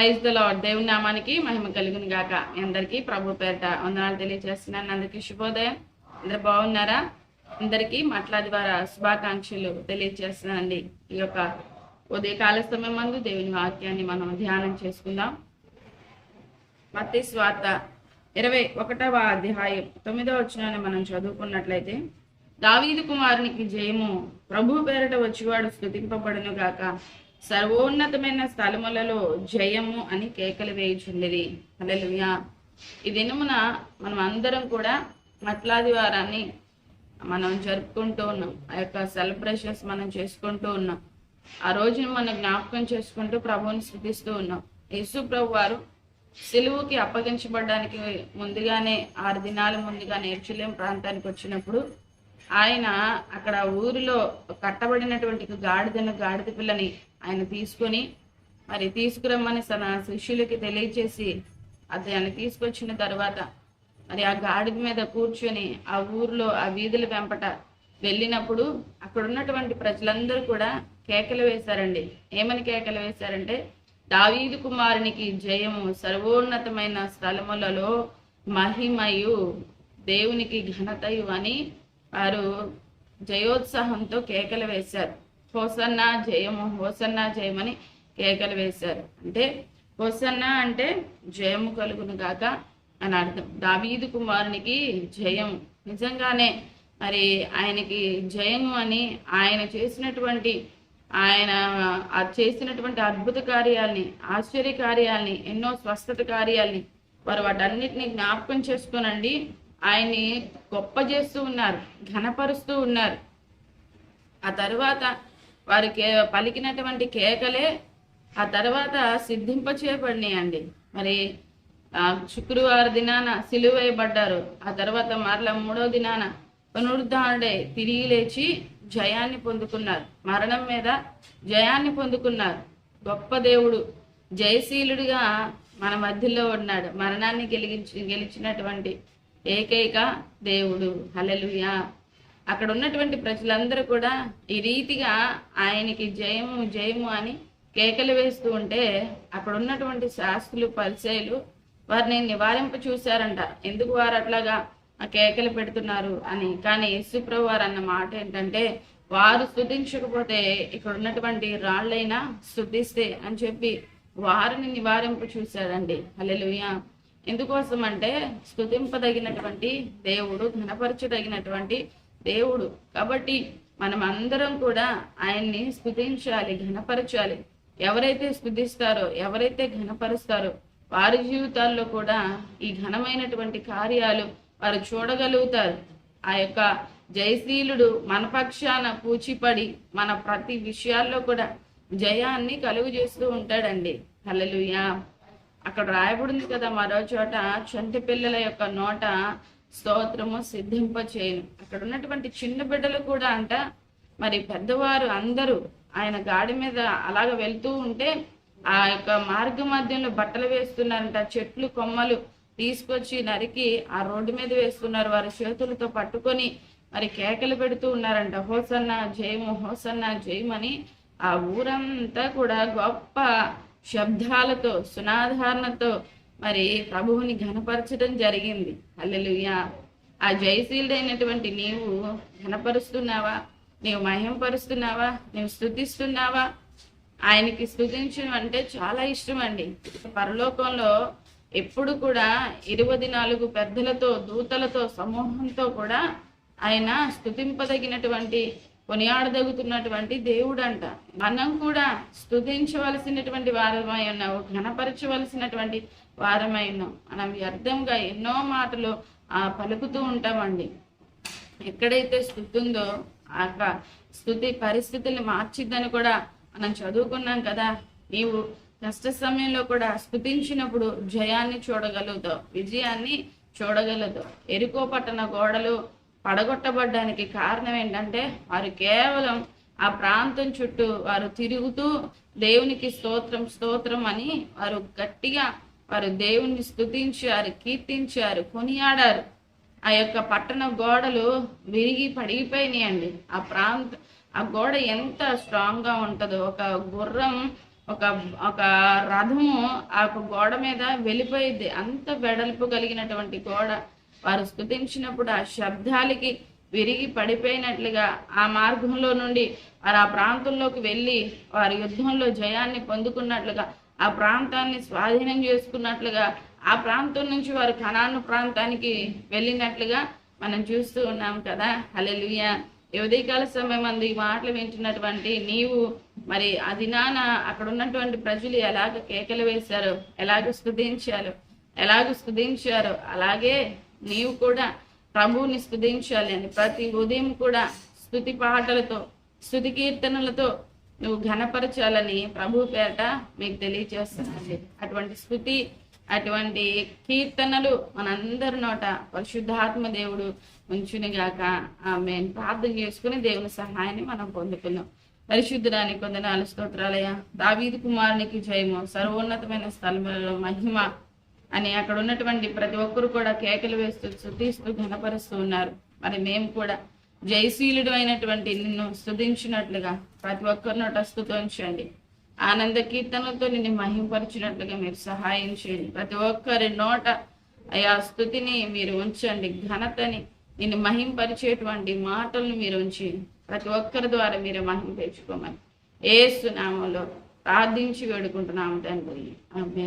Praise the lord దేవుని నామానికి మహిమ కలుగుని గాక. మీ అందరికీ ప్రభు పేరిట వందనాలు తెలియజేస్తున్నాను అందరికీ శుభోదయం. అందరు బాగున్నారా? అందరికీ మాట్లాడి ద్వారా శుభాకాంక్షలు తెలియజేస్తున్నానండి ఈ యొక్క ఉదయ కాల సమయం మందు దేవుని వాక్యాన్ని మనం ధ్యానం చేసుకుందాం. మత్తి స్వార్త ఇరవై ఒకటవ అధ్యాయం తొమ్మిదవ వచ్చిన మనం చదువుకున్నట్లయితే దావీదు కుమారునికి జయము ప్రభు పేరిట వచ్చివాడు స్థుతింపబడును గాక. సర్వోన్నతమైన స్థలములలో జయము అని కేకలు వేయుచుండేది అలలుయా ఈ దినమున మనం అందరం కూడా మట్లాది వారాన్ని మనం జరుపుకుంటూ ఉన్నాం. ఆ యొక్క సెలబ్రేషన్స్ మనం చేసుకుంటూ ఉన్నాం. ఆ రోజును మనం జ్ఞాపకం చేసుకుంటూ ప్రభువుని స్థుతిస్తూ ఉన్నాం. యేసు ప్రభు వారు సిలువుకి అప్పగించబడడానికి ముందుగానే ఆరు దినాల ముందుగా నేర్చులేం ప్రాంతానికి వచ్చినప్పుడు ఆయన అక్కడ ఊరిలో కట్టబడినటువంటి గాడిదను గాడిద పిల్లని ఆయన తీసుకొని మరి తీసుకురమ్మని తన శిష్యులకి తెలియచేసి అతను తీసుకొచ్చిన తర్వాత మరి ఆ గాడిద మీద కూర్చొని ఆ ఊర్లో ఆ వీధుల వెంపట వెళ్ళినప్పుడు అక్కడ ఉన్నటువంటి ప్రజలందరూ కూడా కేకలు వేశారండి. ఏమని కేకలు వేశారంటే దావీదు కుమారునికి జయము సర్వోన్నతమైన స్థలములలో మహిమయు దేవునికి ఘనతయు అని వారు జయోత్సాహంతో కేకలు వేశారు. హోసన్న జయము హోసన్న జయమని కేకలు వేశారు. అంటే హోసన్న అంటే జయము కలుగును గాక అని అర్థం. దావీదు కుమారునికి జయం నిజంగానే మరి ఆయనకి జయము అని ఆయన చేసినటువంటి ఆయన చేసినటువంటి అద్భుత కార్యాల్ని ఆశ్చర్య కార్యాల్ని ఎన్నో స్వస్థత కార్యాల్ని వారు వాటన్నిటిని జ్ఞాపకం చేసుకోనండి. ఆయన్ని గొప్ప చేస్తూ ఉన్నారు ఘనపరుస్తూ ఉన్నారు. ఆ తర్వాత వారు కే పలికినటువంటి కేకలే ఆ తర్వాత సిద్ధింప చేయబడినాయండి మరి ఆ శుక్రవారం దినాన సిలువేయబడ్డారు ఆ తర్వాత మరలా మూడో దినాన పునరుద్ధారణే తిరిగి లేచి జయాన్ని పొందుకున్నారు. మరణం మీద జయాన్ని పొందుకున్నారు. గొప్ప దేవుడు జయశీలుడిగా మన మధ్యలో ఉన్నాడు. మరణాన్ని గెలిగించి గెలిచినటువంటి ఏకైక దేవుడు. హలలుయా అక్కడ ఉన్నటువంటి ప్రజలందరూ కూడా ఈ రీతిగా ఆయనకి జయము జయము అని కేకలు వేస్తూ ఉంటే అక్కడ ఉన్నటువంటి శాస్త్రులు పరిచయలు వారిని నివారింప చూశారంట. ఎందుకు వారు అట్లాగా ఆ కేకలు పెడుతున్నారు అని. కానీ యేసుప్రభు వారు అన్న మాట ఏంటంటే వారు స్థుతించకపోతే ఇక్కడ ఉన్నటువంటి రాళ్ళైనా స్థుతిస్తే అని చెప్పి వారిని నివారింపు చూశాడండి హల్లెలూయా. ఎందుకోసం అంటే స్థుతింపదగినటువంటి దేవుడు ఘనపరచదగినటువంటి దేవుడు. కాబట్టి మనం అందరం కూడా ఆయన్ని స్థుతించాలి ఘనపరచాలి. ఎవరైతే స్థుతిస్తారో ఎవరైతే ఘనపరుస్తారో వారి జీవితాల్లో కూడా ఈ ఘనమైనటువంటి కార్యాలు వారు చూడగలుగుతారు. ఆ యొక్క జయశీలుడు మన పక్షాన పూచిపడి మన ప్రతి విషయాల్లో కూడా జయాన్ని కలుగు చేస్తూ ఉంటాడండి. హల్లెలూయా. అక్కడ రాయబడింది కదా మరో చోట చంటి పిల్లల యొక్క నోట స్తోత్రము సిద్ధింప చేయను అక్కడ ఉన్నటువంటి చిన్న బిడ్డలు కూడా అంట మరి పెద్దవారు అందరూ ఆయన గాడి మీద అలాగ వెళ్తూ ఉంటే ఆ యొక్క మార్గ మధ్యంలో బట్టలు వేస్తున్నారంట చెట్లు కొమ్మలు తీసుకొచ్చి నరికి ఆ రోడ్డు మీద వేస్తున్నారు. వారి చేతులతో పట్టుకొని మరి కేకలు పెడుతూ ఉన్నారంట హోసన్న జయము హోసన్న జయమని. ఆ ఊరంతా కూడా గొప్ప శబ్దాలతో సునాధారణతో మరి ప్రభువుని ఘనపరచడం జరిగింది. హల్లెలూయా. ఆ జయశీలుడైనటువంటి నీవు ఘనపరుస్తున్నావా? నీవు మహింపరుస్తున్నావా నీవు స్థుతిస్తున్నావా ఆయనకి స్థుతించడం అంటే చాలా ఇష్టం అండి పరలోకంలో ఎప్పుడు కూడా ఇరవై నాలుగు పెద్దలతో దూతలతో సమూహంతో కూడా ఆయన స్థుతింపదగినటువంటి కొనియాడదగుతున్నటువంటి దేవుడు అంట మనం కూడా స్థుతించవలసినటువంటి వారమై ఉన్నావు ఘనపరచవలసినటువంటి వారమై ఉన్నాం మనం వ్యర్థంగా ఎన్నో మాటలు ఆ పలుకుతూ ఉంటామండి. ఎక్కడైతే స్థుతి ఉందో ఆ యొక్క స్థుతి పరిస్థితుల్ని మార్చిద్దని కూడా మనం చదువుకున్నాం కదా. నీవు కష్ట సమయంలో కూడా స్థుతించినప్పుడు జయాన్ని చూడగలుగుతావు విజయాన్ని చూడగలుగుతావు. ఎరుకో పట్టణ గోడలు పడగొట్టబడ్డానికి కారణం ఏంటంటే వారు కేవలం ఆ ప్రాంతం చుట్టూ వారు తిరుగుతూ దేవునికి స్తోత్రం స్తోత్రం అని వారు గట్టిగా వారు దేవుణ్ణి స్థుతించారు కీర్తించారు కొనియాడారు. ఆ యొక్క పట్టణ గోడలు విరిగి పడిగిపోయినాయండి ఆ ప్రాంత ఆ గోడ ఎంత స్ట్రాంగ్గా ఉంటుందో ఒక గుర్రం ఒక ఒక రథము ఆ గోడ మీద వెళ్ళిపోయింది అంత వెడల్పు కలిగినటువంటి గోడ వారు స్తుతించినప్పుడు ఆ శబ్దాలకి విరిగి పడిపోయినట్లుగా ఆ మార్గంలో నుండి వారు ఆ ప్రాంతంలోకి వెళ్ళి వారి యుద్ధంలో జయాన్ని పొందుకున్నట్లుగా ఆ ప్రాంతాన్ని స్వాధీనం చేసుకున్నట్లుగా ఆ ప్రాంతం నుంచి వారు కణాను ప్రాంతానికి వెళ్ళినట్లుగా మనం చూస్తూ ఉన్నాం కదా. హలెలుయ ఈ ఉదయకాల సమయం అందు ఈ మాటలు వింటున్నటువంటి నీవు మరి అదినాన అక్కడ ఉన్నటువంటి ప్రజలు ఎలాగ కేకలు వేశారు? ఎలాగ స్తుతించారు? ఎలాగ స్తుతించారు? అలాగే నీవు కూడా ప్రభువుని స్థుతించాలి అని. ప్రతి ఉదయం కూడా స్థుతి పాటలతో స్థుతి కీర్తనలతో నువ్వు ఘనపరచాలని ప్రభు పేరట మీకు తెలియజేస్తానండి అటువంటి స్థుతి అటువంటి కీర్తనలు మనందరి నోట పరిశుద్ధాత్మ దేవుడు ఉంచునిగాక. ఆమె ప్రార్థన చేసుకుని దేవుని సహాయాన్ని మనం పొందుకున్నాం పరిశుద్ధురాని కొందనాలు స్తోత్రాలయ దావీది కుమారునికి జయము. సర్వోన్నతమైన స్థలములలో మహిమ అని అక్కడ ఉన్నటువంటి ప్రతి ఒక్కరు కూడా కేకలు వేస్తూ స్థుతిస్తూ ఘనపరుస్తూ ఉన్నారు. మరి మేము కూడా జయశీలుడు అయినటువంటి నిన్ను స్తుతించినట్లుగా ప్రతి ఒక్కరి నోట స్తుతించండి ఆనంద కీర్తనలతో నిన్ను మహింపరిచినట్లుగా మీరు సహాయం చేయండి. ప్రతి ఒక్కరి నోట అయా స్థుతిని మీరు ఉంచండి. ఘనతని నిన్ను మహింపరిచేటువంటి మాటలను మీరు ఉంచి ప్రతి ఒక్కరి ద్వారా మీరు మహిమ తెచ్చుకోమని ఏసునామంలో ప్రార్థించి వేడుకుంటున్నాము తండ్రి. ఆమె